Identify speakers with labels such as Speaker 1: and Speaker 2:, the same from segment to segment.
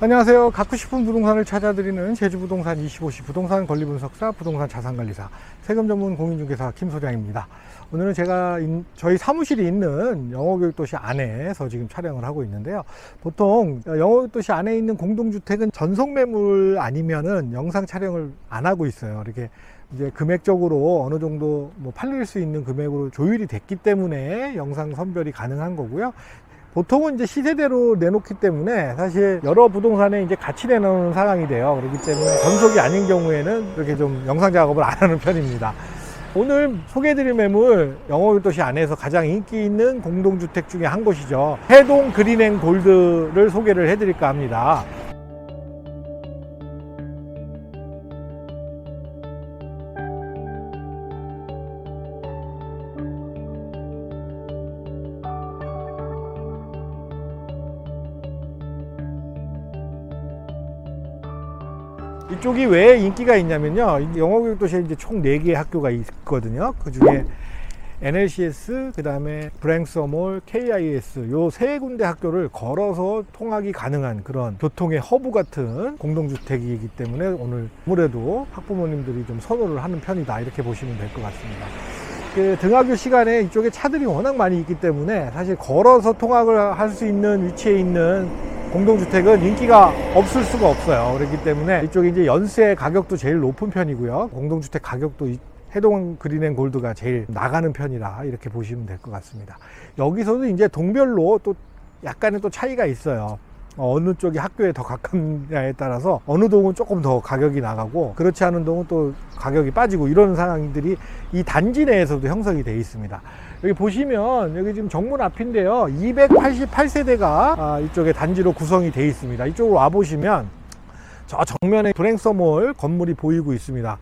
Speaker 1: 안녕하세요. 갖고 싶은 부동산을 찾아드리는 제주부동산 25시 부동산 권리분석사 부동산 자산관리사 세금 전문 공인중개사 김 소장입니다. 오늘은 제가 인- 저희 사무실이 있는 영어교육도시 안에서 지금 촬영을 하고 있는데요. 보통 영어교육도시 안에 있는 공동주택은 전속 매물 아니면은 영상 촬영을 안 하고 있어요. 이렇게 이제 금액적으로 어느 정도 뭐 팔릴 수 있는 금액으로 조율이 됐기 때문에 영상 선별이 가능한 거고요. 보통은 이제 시세대로 내놓기 때문에 사실 여러 부동산에 이제 같이 내놓는 상황이 돼요. 그렇기 때문에 전속이 아닌 경우에는 이렇게 좀 영상 작업을 안 하는 편입니다. 오늘 소개해드릴 매물 영어교도시 안에서 가장 인기 있는 공동주택 중에 한 곳이죠. 해동 그린앤 골드를 소개를 해드릴까 합니다. 이쪽이 왜 인기가 있냐면요. 이 영어교육도시에 이제 총 4개의 학교가 있거든요. 그 중에 NLCS, 그 다음에 브랭서몰, KIS 요 세 군데 학교를 걸어서 통학이 가능한 그런 교통의 허브 같은 공동주택이기 때문에 오늘 아무래도 학부모님들이 좀 선호를 하는 편이다 이렇게 보시면 될 것 같습니다. 그 등하교 시간에 이쪽에 차들이 워낙 많이 있기 때문에 사실 걸어서 통학을 할 수 있는 위치에 있는 공동주택은 인기가 없을 수가 없어요. 그렇기 때문에 이쪽에 이제 연세 가격도 제일 높은 편이고요. 공동주택 가격도 이 해동 그린앤 골드가 제일 나가는 편이라 이렇게 보시면 될 것 같습니다. 여기서도 이제 동별로 또 약간의 또 차이가 있어요. 어, 어느 쪽이 학교에 더 가깝냐에 따라서 어느 동은 조금 더 가격이 나가고 그렇지 않은 동은 또 가격이 빠지고 이런 상황들이 이 단지 내에서도 형성이 되어 있습니다. 여기 보시면 여기 지금 정문 앞인데요. 288세대가 이쪽에 단지로 구성이 되어 있습니다. 이쪽으로 와 보시면 저 정면에 브랭서몰 건물이 보이고 있습니다.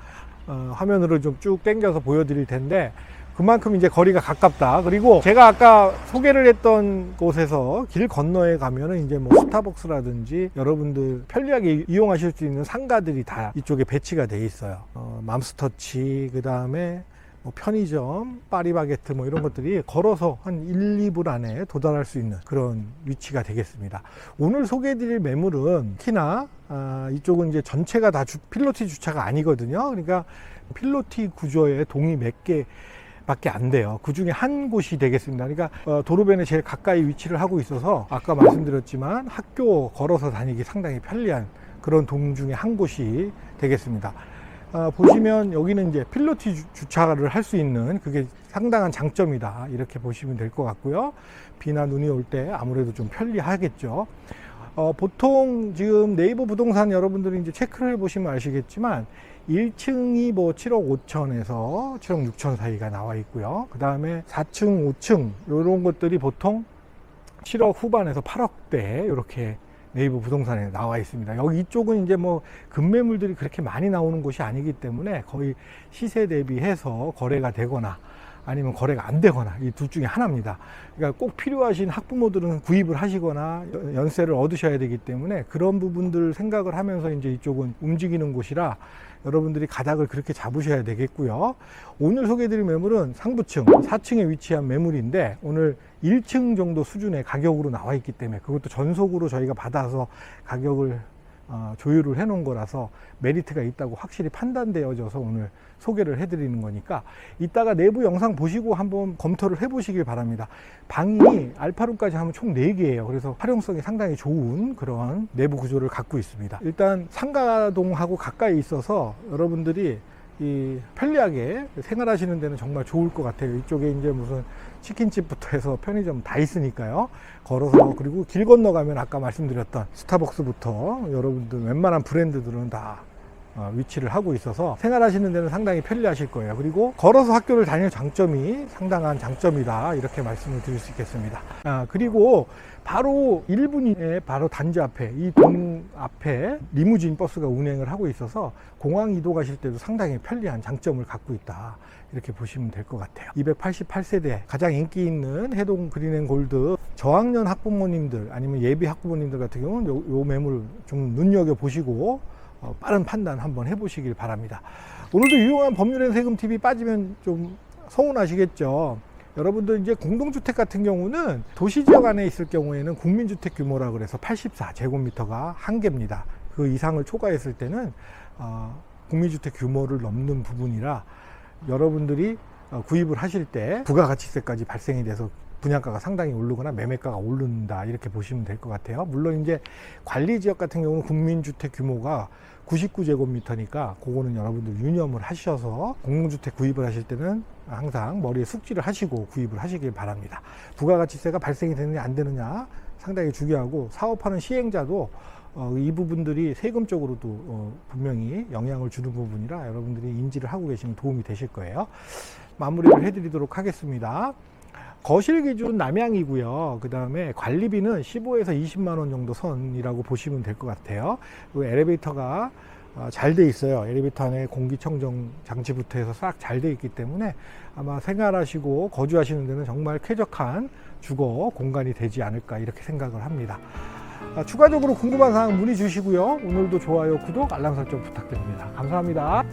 Speaker 1: 어, 화면으로 좀 쭉 당겨서 보여드릴 텐데 그만큼 이제 거리가 가깝다. 그리고 제가 아까 소개를 했던 곳에서 길 건너에 가면은 이제 뭐 스타벅스라든지 여러분들 편리하게 이용하실 수 있는 상가들이 다 이쪽에 배치가 돼 있어요. 어, 맘스터치, 그 다음에 뭐 편의점, 파리바게트 뭐 이런 것들이 걸어서 한 1, 2분 안에 도달할 수 있는 그런 위치가 되겠습니다. 오늘 소개해드릴 매물은 특히나 아, 이쪽은 이제 전체가 다 주- 필로티 주차가 아니거든요. 그러니까 필로티 구조의 동이 몇 개. 밖에 안 돼요. 그 중에 한 곳이 되겠습니다. 그러니까 어, 도로변에 제일 가까이 위치를 하고 있어서 아까 말씀드렸지만 학교 걸어서 다니기 상당히 편리한 그런 동 중에 한 곳이 되겠습니다. 아, 보시면 여기는 이제 필로티 주- 주차를 할 수 있는 그게 상당한 장점이다 이렇게 보시면 될 것 같고요 비나 눈이 올 때 아무래도 좀 편리하겠죠 어, 보통 지금 네이버 부동산 여러분들이 이제 체크를 해보시면 아시겠지만 1층이 뭐 7억 5천에서 7억 6천 사이가 나와 있고요 그 다음에 4층 5층 이런 것들이 보통 7억 후반에서 8억대 이렇게 네이버 부동산에 나와 있습니다. 여기 이쪽은 이제 뭐 급매물들이 그렇게 많이 나오는 곳이 아니기 때문에 거의 시세 대비해서 거래가 되거나 아니면 거래가 안 되거나 이 둘 중에 하나입니다. 그러니까 꼭 필요하신 학부모들은 구입을 하시거나 연- 연세를 얻으셔야 되기 때문에 그런 부분들 생각을 하면서 이제 이쪽은 움직이는 곳이라 여러분들이 가닥을 그렇게 잡으셔야 되겠고요. 오늘 소개해드릴 매물은 상부층 4층에 위치한 매물인데 오늘 1층 정도 수준의 가격으로 나와 있기 때문에 그것도 전속으로 저희가 받아서 가격을 어, 조율을 해 놓은 거라서 메리트가 있다고 확실히 판단되어져서 오늘 소개를 해드리는 거니까 이따가 내부 영상 보시고 한번 검토를 해 보시길 바랍니다. 방이 알파룸까지 하면 총 4개예요. 그래서 활용성이 상당히 좋은 그런 내부 구조를 갖고 있습니다. 일단 상가동하고 가까이 있어서 여러분들이 이 편리하게 생활하시는 데는 정말 좋을 것 같아요. 이쪽에 이제 무슨 치킨집부터 해서 편의점 다 있으니까요. 걸어서 그리고 길 건너가면 아까 말씀드렸던 스타벅스부터 여러분들 웬만한 브랜드들은 다 어, 위치를 하고 있어서 생활하시는 데는 상당히 편리하실 거예요. 그리고 걸어서 학교를 다닐 장점이 상당한 장점이다. 이렇게 말씀을 드릴 수 있겠습니다. 아, 그리고 바로 1분에 바로 단지 앞에 이 동 앞에 리무진 버스가 운행을 하고 있어서 공항 이동하실 때도 상당히 편리한 장점을 갖고 있다. 이렇게 보시면 될 것 같아요. 288세대 가장 인기 있는 해동 그린앤 골드 저학년 학부모님들 아니면 예비 학부모님들 같은 경우는 요, 요 매물 좀 눈여겨 보시고 어, 빠른 판단 한번 해보시길 바랍니다. 오늘도 유용한 법률엔 세금 TV 빠지면 좀 서운하시겠죠. 여러분들 이제 공동주택 같은 경우는 도시 지역 안에 있을 경우에는 국민주택 규모라 그래서 84제곱미터가 한계입니다. 그 이상을 초과했을 때는 어, 국민주택 규모를 넘는 부분이라 여러분들이 어, 구입을 하실 때 부가가치세까지 발생이 돼서 분양가가 상당히 오르거나 매매가가 오른다 이렇게 보시면 될 것 같아요. 물론 이제 관리 지역 같은 경우는 국민주택 규모가 99제곱미터니까 그거는 여러분들 유념을 하셔서 공동주택 구입을 하실 때는 항상 머리에 숙지를 하시고 구입을 하시길 바랍니다. 부가가치세가 발생이 되느냐 안 되느냐 상당히 중요하고 사업하는 시행자도 어, 이 부분들이 세금적으로도 어, 분명히 영향을 주는 부분이라 여러분들이 인지를 하고 계시면 도움이 되실 거예요. 마무리를 해드리도록 하겠습니다. 거실 기준 남양이고요. 그 다음에 관리비는 15에서 20만 원 정도 선이라고 보시면 될 것 같아요. 그 엘리베이터가 어, 잘돼 있어요. 엘리베이터 안에 공기청정 장치부터 해서 싹 잘 돼 있기 때문에 아마 생활하시고 거주하시는 데는 정말 쾌적한 주거 공간이 되지 않을까 이렇게 생각을 합니다. 아, 추가적으로 궁금한 사항 문의 주시고요. 오늘도 좋아요, 구독, 알람 설정 부탁드립니다. 감사합니다.